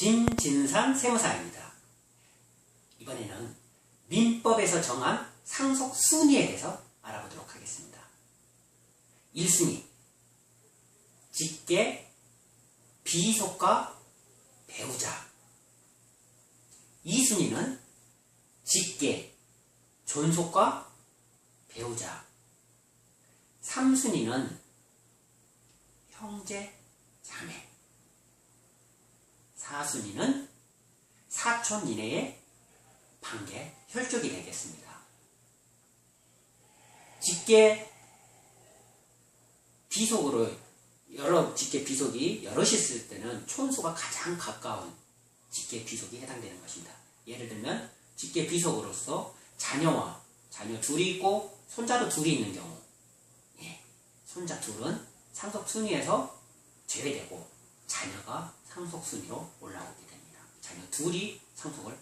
김진산 세무사입니다. 이번에는 민법에서 정한 상속 순위에 대해서 알아보도록 하겠습니다. 1순위 직계, 비속과 배우자 2순위는 직계, 존속과 배우자 3순위는 형제, 자매 4순위는 사촌 이내의 관계, 혈족이 되겠습니다. 직계 비속으로 여러 직계 비속이 여럿이 있을 때는 촌수가 가장 가까운 직계 비속이 해당되는 것입니다. 예를 들면 직계 비속으로서 자녀와 자녀 둘이 있고 손자도 둘이 있는 경우 예, 손자 둘은 상속 순위에서 제외되고 자녀가 상속 순위로 올라오게 됩니다. 자녀 둘이 상속을